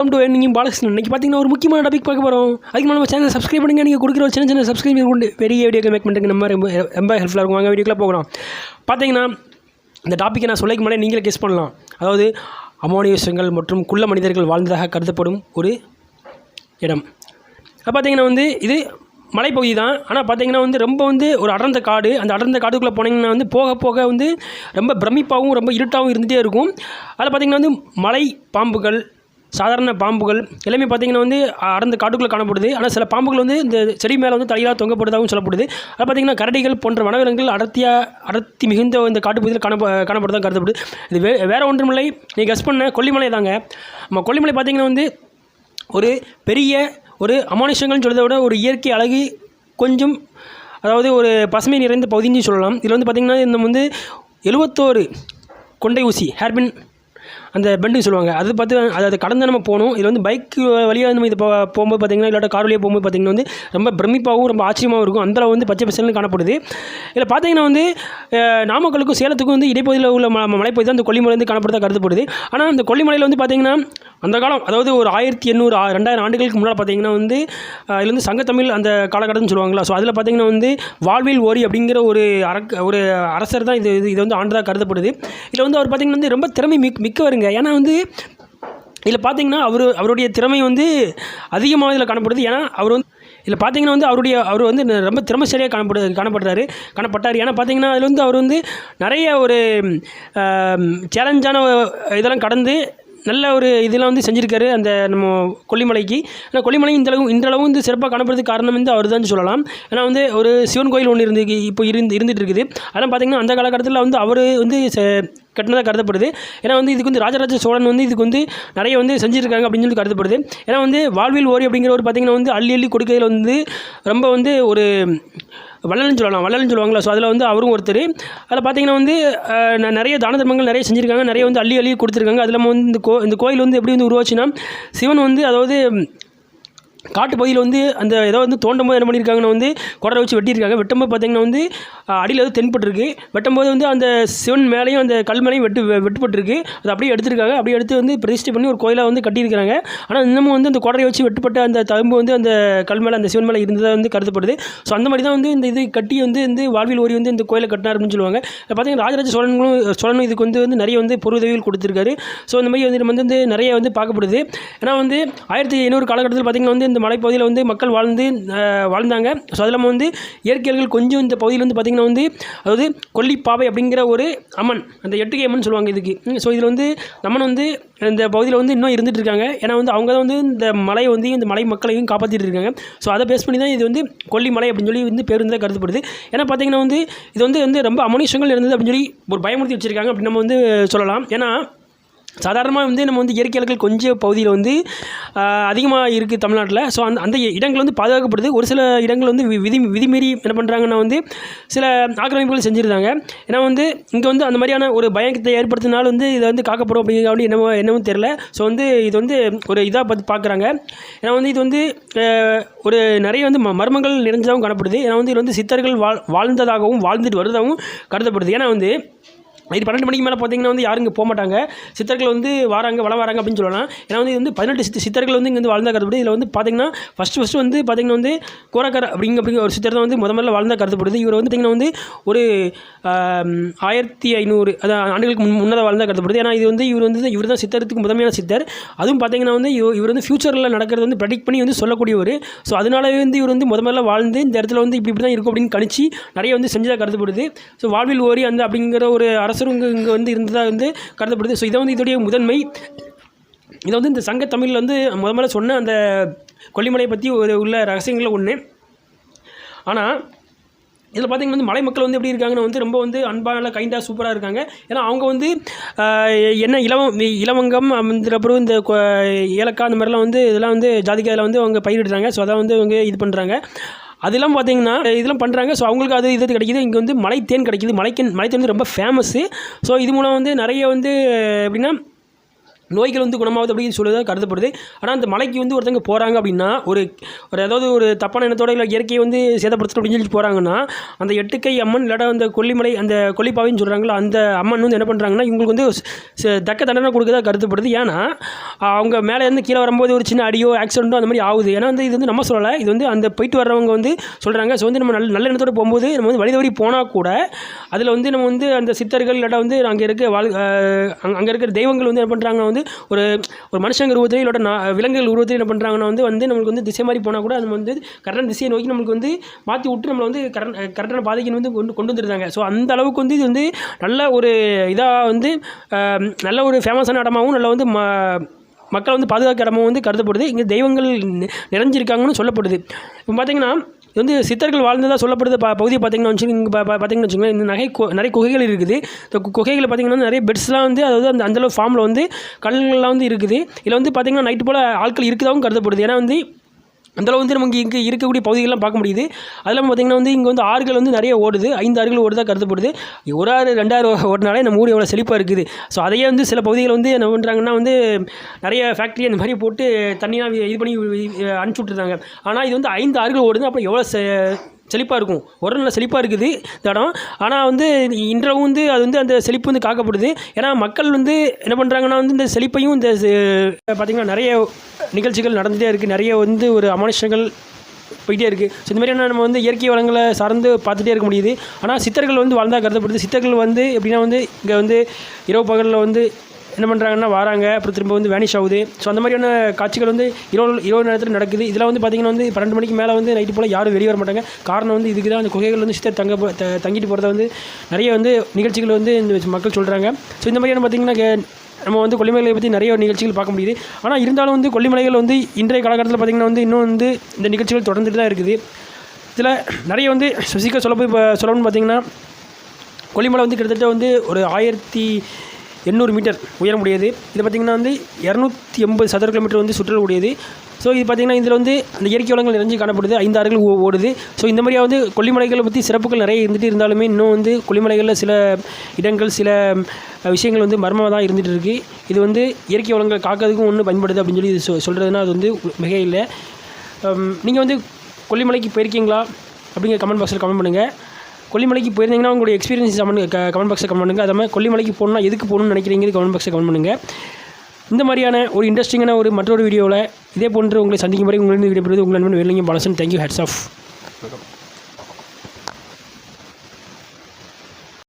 Welcome to நீங்கள் பாலகிருஷ்ணன் இன்றைக்கி பார்த்தீங்கன்னா ஒரு முக்கியமான டாபிக் பார்க்க போகிறோம் அதுக்கு நம்ம சேனல் சப்ஸ்கிரைப் பண்ணுங்க நீங்கள் கொடுக்குற ஒரு சின்ன சின்ன சப்ஸ்கிரைப் கொண்டு பெரிய வீடியோ மேக் பண்ணுறதுக்கு நம்ம ரொம்ப ரொம்ப ஹெல்ப்ஃபுல்லாக இருக்கும். வாங்க வீடியோக்குள்ளே போகலாம். பார்த்தீங்கன்னா இந்த டாப்பிக்கை நான் சொல்லிக்க முன்னாடி நீங்களே கெஸ் பண்ணலாம். அதாவது அமோனியோசங்கள் மற்றும் குள்ள மனிதர்கள் வாழ்ந்ததாக கருதப்படும் ஒரு இடம். பார்த்தீங்கன்னா வந்து இது மலைப்பகுதி தான். ஆனால் பார்த்தீங்கன்னா வந்து ரொம்ப வந்து ஒரு அடர்ந்த காடு. அந்த அடர்ந்த காடுக்குள்ளே போனீங்கன்னா வந்து போக போக வந்து ரொம்ப பிரமிப்பாகவும் ரொம்ப இருட்டாகவும் இருந்துகிட்டே இருக்கும். அதில் பார்த்தீங்கன்னா வந்து மலை பாம்புகள் சாதாரண பாம்புகள். எல்லாமே பார்த்தீங்கன்னா வந்து அடர்ந்த காட்டுக்குள்ளே காணப்படுது. ஆனால் சில பாம்புகள் வந்து இந்த செடி மேலே வந்து தலையாக தொங்கப்படுதாகவும் சொல்லப்படுது. அது பார்த்தீங்கன்னா கரடிகள் போன்ற வனவிலங்குகள் அடர்த்தியாக அடர்த்தி மிகுந்த இந்த காட்டுப்பகுதியில் காணப்ப காணப்படுதான் கருதப்படுது. இது வே வேறு ஒன்றுமில்லை. நீ கஸ் பண்ண கொல்லிமலை தாங்க. நம்ம கொல்லிமலை பார்த்தீங்கன்னா வந்து ஒரு பெரிய ஒரு அமானுஷங்கள்னு சொல்கிறத விட ஒரு இயற்கை அழகு கொஞ்சம் அதாவது ஒரு பசுமை நிறைந்த பகுதின்னு சொல்லலாம். இதில் வந்து பார்த்திங்கன்னா இந்த வந்து எழுவத்தோரு கொண்டை ஊசி ஹேர்பின் அந்த பெண்டுன்னு சொல்லுவாங்க. அது பார்த்து அது அதை கடந்து நம்ம போகணும். இதில் வந்து பைக் வழியாக நம்ம இது போகும்போது பார்த்திங்கன்னா இல்லாட்ட கார் வழியாக போகும்போது பார்த்திங்கன்னா வந்து ரொம்ப பிரமிப்பாகவும் ரொம்ப ஆச்சரியமாகவும் இருக்கும். அந்த அளவு வந்து பச்சை பசங்கள்னு காணப்படுது. இதில் பார்த்தீங்கன்னா வந்து நாமக்கலுக்கும் சேலத்துக்கும் வந்து இடைப்பகுதியில் உள்ள ம மலைப்பகுதி தான் அந்த கொல்லிமலை வந்து காணப்படுறதா கருதப்படுது. ஆனால் அந்த கொல்லிமலையில் வந்து பார்த்திங்கன்னா அந்த காலம் அதாவது ஒரு ஆயிரத்தி எண்ணூறு ரெண்டாயிரம் ஆண்டுகளுக்கு முன்னால் பார்த்தீங்கன்னா வந்து அஹ், வந்து சங்கத்தமிழ் அந்த காலகட்டம்னு சொல்லுவாங்களா ஸோ அதில் பார்த்தீங்கன்னா வந்து வாழ்வில் ஓரி அப்படிங்கிற ஒரு அரக்க ஒரு அரசர் தான் இது இது- இது வந்து ஆண்டதாக கருதப்படுது. இதில் வந்து அவர் பார்த்திங்கன்னா வந்து ரொம்ப திறமை மிக் மிக்கவருங்க ஏன்னா வந்து இதில் பார்த்தீங்கன்னா அவர் அவருடைய திறமை வந்து அதிகமாக இதில் காணப்படுது. ஏன்னா அவர் வந்து இதில் பார்த்தீங்கன்னா வந்து அவருடைய அவர் வந்து ரொம்ப திறமைசாலியாக காணப்படு காணப்படுறாரு. காணப்பட்டார். ஏன்னா பார்த்தீங்கன்னா அதில் வந்து அவர் வந்து நிறைய ஒரு சேலஞ்சான இதெல்லாம் கடந்து நல்ல ஒரு இதெல்லாம் வந்து செஞ்சுருக்காரு. அந்த நம்ம கொல்லிமலைக்கு. ஏன்னா கொல்லிமலை இந்தளவு இந்தளவு வந்து சிறப்பாக காணப்படுறதுக்கு காரணம் வந்து அவர் தான் சொல்லலாம். ஏன்னா வந்து ஒரு சிவன் கோயில் ஒன்று இருந்து இப்போ இருந்து இருந்துகிட்டு இருக்குது. அதெல்லாம் பார்த்தீங்கன்னா அந்த காலகட்டத்தில் வந்து அவர் வந்து கட்டினதாக கருதப்படுது. ஏன்னா வந்து இதுக்கு வந்து ராஜராஜ சோழன் வந்து இதுக்கு வந்து நிறைய வந்து செஞ்சுருக்காங்க அப்படின்னு சொல்லி கருதப்படுது. ஏன்னா வந்து வாழ்வில் ஓரி அப்படிங்கிற ஒரு பார்த்திங்கன்னா வந்து அள்ளி அள்ளி கொடுக்கையில் வந்து ரொம்ப வந்து ஒரு வள்ளல்னு சொல்லலாம் வள்ளல்னு சொல்லுவாங்களா ஸோ அதில் வந்து அவரும் ஒருத்தர். அதில் பார்த்தீங்கன்னா வந்து நிறைய தான தர்மங்கள் நிறைய செஞ்சுருக்காங்க. நிறைய வந்து அள்ளி அள்ளி கொடுத்துருக்காங்க. அது இல்லாமல் வந்து இந்த கோ இந்த கோயில் வந்து எப்படி வந்து உருவாச்சுன்னா சிவன் வந்து அதாவது காட்டு பகுதியில் வந்து அந்த ஏதோ வந்து தோண்டும் போது என்ன பண்ணியிருக்காங்கன்னா வந்து குடரை வச்சு வெட்டியிருக்காங்க. வெட்டும்போது பார்த்தீங்கன்னா வந்து அடியில் வந்து தென்பட்டிருக்கு. வெட்டும்போது வந்து அந்த சிவன் மேலேயும் அந்த கல் மேலேயும் வெட்டு வெட்டுப்பட்டுருக்கு. வெட்டுப்பட்டிருக்கு அப்படியே எடுத்திருக்காங்க. அப்படியே எடுத்து வந்து பிரதிஷ்டை பண்ணி ஒரு கோயிலாக வந்து கட்டியிருக்காங்க ஆனால் இன்னமும் வந்து அந்த குடரை வச்சு வெட்டுப்பட்ட அந்த தழும்பு வந்து அந்த கல் மேலே அந்த சிவன் மேலே இருந்ததாக வந்து கருதப்படுது. ஸோ அந்த மாதிரி தான் வந்து இந்த இது கட்டி வந்து இந்த வாழ்வில் ஓரி வந்து இந்த கோயிலை கட்டினார் அப்படின்னு சொல்லுவாங்க. பார்த்தீங்கன்னா ராஜராஜ சோழனும் சோழனும் இதுக்கு வந்து வந்து நிறைய வந்து பொருதவிகள் கொடுத்துருக்காரு. ஸோ இந்த மாதிரி வந்து நம்ம வந்து வந்து நிறைய வந்து பார்க்கப்படுது. ஏன்னா வந்து ஆயிரத்தி ஐநூறு காலகட்டத்தில் பார்த்திங்கன்னா வந்து இந்த மலைப்பகுதியில் வந்து மக்கள் வாழ்ந்து வாழ்ந்தாங்க. ஸோ அது இல்லாமல் வந்து இயற்கையல்கள் கொஞ்சம் இந்த பகுதியில் வந்து பார்த்திங்கன்னா வந்து அதாவது கொல்லிப்பாவை அப்படிங்கிற ஒரு அம்மன் அந்த எட்டுகை அம்மன் சொல்லுவாங்க இதுக்கு. ஸோ இதில் வந்து அம்மன் வந்து இந்த பகுதியில் வந்து இன்னும் இருந்துட்டு இருக்காங்க. ஏன்னா வந்து அவங்க தான் வந்து இந்த மலையை வந்து இந்த மலை மக்களையும் காப்பாற்றிட்டு இருக்காங்க. ஸோ அதை பேஸ் பண்ணி தான் இது வந்து கொல்லிமலை அப்படின்னு சொல்லி வந்து பேருந்து கருதப்படுது. ஏன்னா பார்த்திங்கன்னா வந்து இது வந்து வந்து ரொம்ப அமனுஷங்கள் இருந்தது அப்படின்னு சொல்லி ஒரு பயமுறுத்தி வச்சுருக்காங்க அப்படின்னு நம்ம வந்து சொல்லலாம். ஏன்னா சாதாரணமாக வந்து நம்ம வந்து இயற்கையாளர்கள் கொஞ்சம் பகுதியில் வந்து அதிகமாக இருக்குது தமிழ்நாட்டில். ஸோ அந்த அந்த இடங்கள் வந்து பாதுகாக்கப்படுது. ஒரு சில இடங்கள் வந்து வி- விதி விதிமீறி என்ன பண்ணுறாங்கன்னா வந்து சில ஆக்கிரமிப்புகள் செஞ்சுருந்தாங்க. ஏன்னா வந்து இங்கே வந்து அந்த மாதிரியான ஒரு பயத்தை ஏற்படுத்தினால வந்து இதை வந்து காக்கப்படும் அப்படிங்கிற அப்படி என்னமோ என்னவும் தெரில ஸோ வந்து இது வந்து ஒரு இதாக பார்த்து பார்க்குறாங்க ஏன்னா வந்து இது வந்து ஒரு நிறைய வந்து ம- மர்மங்கள் நிறைஞ்சதாகவும் காணப்படுது. ஏன்னா வந்து இது வந்து சித்தர்கள் வாழ் வாழ்ந்ததாகவும் வாழ்ந்துட்டு வருவதாகவும் கருதப்படுது. ஏன்னா வந்து இது பன்னெண்டு மணிக்கு மேலே பார்த்தீங்கன்னா வந்து யாரும் இங்கே போக மாட்டாங்க. சித்தர்கள் வந்து வராங்க வள வராங்க அப்படின்னு சொல்லலாம். ஏன்னா வந்து இது வந்து பதினெட்டு சித்த சித்தர்கள் வந்து இங்கே வந்து வாழ்ந்தா கருதப்படுது. இதில் வந்து பார்த்தீங்கன்னா ஃபஸ்ட் ஃபஸ்ட்டு வந்து பார்த்தீங்கன்னா வந்து கோரக்கர் அப்படிங்க அப்படிங்கிற ஒரு சித்தர் தான் வந்து முத முதல்ல வாழ்ந்தா கருதப்படுது. இவர் வந்து பார்த்தீங்கன்னா வந்து ஒரு ஆயிரத்தி ஐநூறு அதான் ஆண்டுகளுக்கு முன் முன்னதாக வாழ்ந்தா கருதப்படுது. ஏன்னா இது வந்து இவர் வந்து இவர் தான் சித்தரத்துக்கு முதன்மையான சித்தர். அதுவும் பார்த்தீங்கன்னா வந்து இவ- இவர் வந்து ஃபியூச்சரில் நடக்கிறது வந்து ப்ரெடிக்ட் பண்ணி வந்து சொல்லக்கூடியவர். ஸோ அதனாலவே வந்து இவர் வந்து முத முதல்ல வாழ்ந்து இந்த இடத்துல வந்து இப்படி இப்படி தான் இருக்கும் அப்படின்னு கணிச்சு நிறைய வந்து செஞ்சதாக கருதப்படுது. ஸோ வாழ்வில் ஓரி அந்த அப்படிங்கிற ஒரு அரசு அசுரங்க இங்கே வந்து இருந்ததாக வந்து கருதப்படுது. ஸோ இதை வந்து இதோடைய முதன்மை. இதை வந்து இந்த சங்க தமிழில் வந்து முத முதல்ல சொன்ன அந்த கொல்லிமலையை பற்றி ஒரு உள்ள ரகசியங்களில் ஒன்று ஆனால் இதில் பார்த்திங்கன்னா வந்து மலை மக்கள் வந்து எப்படி இருக்காங்கன்னா வந்து ரொம்ப வந்து அன்பான கைண்டாக சூப்பராக இருக்காங்க. ஏன்னா அவங்க வந்து என்ன இலவம் இலவங்கம் அப்புறம் இந்த ஏலக்காய் அந்த மாதிரிலாம் வந்து இதெல்லாம் வந்து ஜாதிக்காயில் வந்து அவங்க பயிரிடுறாங்க. ஸோ அதை வந்து அவங்க இது பண்ணுறாங்க அதெல்லாம் பார்த்தீங்கன்னா இதெல்லாம் பண்ணுறாங்க ஸோ அவங்களுக்கு அது இது கிடைக்கிது. இங்கே வந்து மலை தேன் கிடைக்கிது. மலைக்கன் தேன் வந்து ரொம்ப ஃபேமஸ்ஸு ஸோ இது மூலம் வந்து நிறைய வந்து எப்படின்னா நோய்கள் வந்து குணமாகுது அப்படின்னு சொல்லுறதா கருதப்படுது. ஆனால் அந்த மலைக்கு வந்து ஒருத்தங்க போகிறாங்க அப்படின்னா ஒரு ஒரு ஏதாவது ஒரு தப்பான எண்ணத்தோட இல்லை இயற்கையை வந்து சேதப்படுத்தணும் அப்படின்னு சொல்லி போகிறாங்கன்னா அந்த எட்டுக்கை அம்மன் இல்லாட அந்த கொல்லிமலை அந்த கொல்லிப்பாவைன்னு சொல்கிறாங்களோ அந்த அம்மன் வந்து என்ன பண்ணுறாங்கன்னா இவங்களுக்கு வந்து தக்க தண்டனை கொடுக்கறதா கருதப்படுது. ஏன்னா அவங்க மேலே இருந்து கீழே வரும்போது ஒரு சின்ன அடியோ ஆக்சிடென்ட்டோ அந்த மாதிரி ஆகுது. ஏன்னா வந்து இது வந்து நம்ம சொல்லலை இது வந்து அந்த போயிட்டு வர்றவங்க வந்து சொல்கிறாங்க ஸோ வந்து நம்ம நல்ல நல்ல எண்ணத்தோட போகும்போது நம்ம வந்து வழி தவறி போனால் கூட அதில் வந்து நம்ம வந்து அந்த சித்தர்கள் இல்லாட்டா வந்து அங்கே இருக்க வாழ் அங்கே இருக்கிற தெய்வங்கள் வந்து என்ன பண்ணுறாங்க வந்து ஒரு ஒரு மனுஷங்க உருவத்திலே இல்லோட விலங்குகள் உருவத்திலே என்ன பண்ணுறாங்கன்னா வந்து வந்து நம்மளுக்கு வந்து திசை மாதிரி போனால் கூட நம்ம வந்து கரெக்டான திசையை நோக்கி நம்மளுக்கு வந்து மாற்றி விட்டு நம்மளை வந்து கரெக்ட் கரெக்டான பாதைக்கு வந்து கொண்டு கொண்டு வந்துருந்தாங்க ஸோ அந்த அளவுக்கு வந்து இது வந்து நல்ல ஒரு இதாக வந்து நல்ல ஒரு ஃபேமஸான இடமாவும் நல்ல வந்து ம மக்களை வந்து பாதுகாக்க இடமும் வந்து கருதப்படுது. இங்கே தெய்வங்கள் நிறைஞ்சிருக்காங்கன்னு சொல்லப்படுது. இப்போ பார்த்தீங்கன்னா இது வந்து சித்தர்கள் வாழ்ந்ததாக சொல்லப்படுது. ப பகுதியை பார்த்திங்கன்னா வச்சுக்கோங்க இங்கே பார்த்திங்கன்னு வச்சுக்கோங்க வச்சுக்கோங்களேன் இந்த நகை கு- நிறைய குகைகள் இருக்குது. இந்த கு- குகைகளை பார்த்தீங்கன்னா நிறைய பெட்ஸ்லாம் வந்து அதாவது அந்த அந்தளவு ஃபார்மில் வந்து கல்லுங்கள்லாம் வந்து இருக்குது. இதில் வந்து பார்த்திங்கன்னா நைட்டு போல் ஆட்கள் இருக்கதாகவும் கருதப்படுது. ஏன்னா வந்து அந்தளவு வந்து நமக்கு இங்கே இருக்கக்கூடிய பகுதிகள்லாம் பார்க்க முடியுது. அது இல்லாமல் வந்து இங்கே வந்து ஆறுகள் வந்து நிறைய ஓடுது. ஐந்து ஆறுகள் ஓடுதாக கருதப்படுது. ஒரு ஆறு ரெண்டாயிரம் ஓடினாலே நம்ம ஊர் எவ்வளோ செழிப்பாக இருக்குது. ஸோ அதையே வந்து சில பகுதிகள் வந்து என்ன பண்ணுறாங்கன்னா வந்து நிறைய ஃபேக்ட்ரி அந்த மாதிரி போட்டு தண்ணியெலாம் இது பண்ணி அனுப்பிச்சி விட்டுருந்தாங்க ஆனால் இது வந்து ஐந்து ஆறுகள் ஓடுது. அப்போ எவ்வளோ செழிப்பாக இருக்கும். உடல் நல்ல செழிப்பாக இருக்குது இந்த இடம். ஆனால் வந்து இன்றவும் வந்து அது வந்து அந்த செழிப்பு வந்து காக்கப்படுது. ஏன்னா மக்கள் வந்து என்ன பண்ணுறாங்கன்னா வந்து இந்த செழிப்பையும் இந்த பார்த்திங்கன்னா நிறைய நிகழ்ச்சிகள் நடந்துகிட்டே இருக்குது நிறைய வந்து ஒரு அமனுஷங்கள் போயிட்டே இருக்குது ஸோ இந்த மாதிரியான நம்ம வந்து இயற்கை வளங்களை சார்ந்து பார்த்துட்டே இருக்க முடியுது. ஆனால் சித்தர்கள் வந்து வாழ்ந்தால் கருதப்படுது. சித்தர்கள் வந்து எப்படின்னா வந்து இங்கே வந்து இரவு பகலில் வந்து என்ன பண்ணுறாங்கன்னா வராங்க. அப்புறம் திரும்ப வந்து வேனிஷ் ஆகுது. ஸோ அந்த மாதிரியான காட்சிகள் வந்து இரவு இரவு நேரத்தில் நடக்குது. இதில் வந்து பார்த்திங்கன்னா வந்து பன்னெண்டு மணிக்கு மேலே வந்து நைட்டு போல் யாரும் வெளியே வர மாட்டாங்க. காரணம் வந்து இதுக்கு தான் அந்த குகைகள் வந்து சித்தர் தங்க த- தங்கிட்டு போகிறத வந்து நிறைய வந்து நிகழ்ச்சிகள் வந்து இந்த மக்கள் சொல்கிறாங்க ஸோ இந்த மாதிரியான பார்த்திங்கன்னா நம்ம வந்து கொல்லிமலைகளை பற்றி நிறைய நிகழ்ச்சிகள் பார்க்க முடியுது. ஆனால் இருந்தாலும் வந்து கொல்லிமலைகள் வந்து இன்றைய காலகட்டத்தில் பார்த்திங்கன்னா வந்து இன்னும் வந்து இந்த நிகழ்ச்சிகள் தொடர்ந்துட்டு தான் இருக்குது. இதில் நிறைய வந்து சுசிக்க சொல்ல போய் இப்போ சொல்லணும்னு பார்த்திங்கன்னா கொல்லிமலை வந்து கிட்டத்தட்ட வந்து ஒரு ஆயிரத்தி எண்ணூறு மீட்டர் உயரமுடையது. இது பார்த்திங்கன்னா வந்து இரநூத்தி எண்பது சதுர கிலோமீட்டர் வந்து சுற்றக்கூடியது ஸோ இது பார்த்திங்கன்னா இதில் வந்து அந்த இயற்கை வளங்கள் நிறைஞ்சு காணப்படுது. ஐந்து ஆறுகள் ஓடுது. ஸோ இந்த மாதிரியாக வந்து கொல்லிமலைகளை பற்றி சிறப்புகள் நிறைய இருந்துகிட்டு இருந்தாலுமே இன்னும் வந்து கொல்லிமலைகளில் சில இடங்கள் சில விஷயங்கள் வந்து மர்மமாக தான் இருந்துகிட்டு இருக்குது இது வந்து இயற்கை வளங்கள் காக்கிறதுக்கும் ஒன்று பயன்படுது அப்படின்னு சொல்லி இது சொ சொல்கிறதுனா அது வந்து மிக இல்லை. நீங்கள் வந்து கொல்லிமலைக்கு போயிருக்கீங்களா? அப்படிங்கிற கமெண்ட் பாக்ஸில் கமெண்ட் பண்ணுங்கள் கொல்லிமலைக்கு போயிருந்தீங்கன்னா உங்களுடைய எக்ஸ்பீரியன்ஸ் கமெண்ட் கமெண்ட் பாக்ஸை கமெண்ட் பண்ணுங்கள் அது மாதிரி கொல்லிமலைக்கு போகணுன்னா எதுக்கு போகணும்னு நினைக்கிறீங்க கமெண்ட் பாக்ஸை கமெண்ட் பண்ணுங்கள் இந்த மாதிரியான ஒரு இன்ட்ரெஸ்டிங்கான ஒரு மற்றொரு வீடியோவில் இதே போன்று உங்களை சந்திக்கும் வரை உங்களிருந்து விடைபெறுவது உங்கள் நண்பன் வேலைங்க பாலசன். Thank you heads of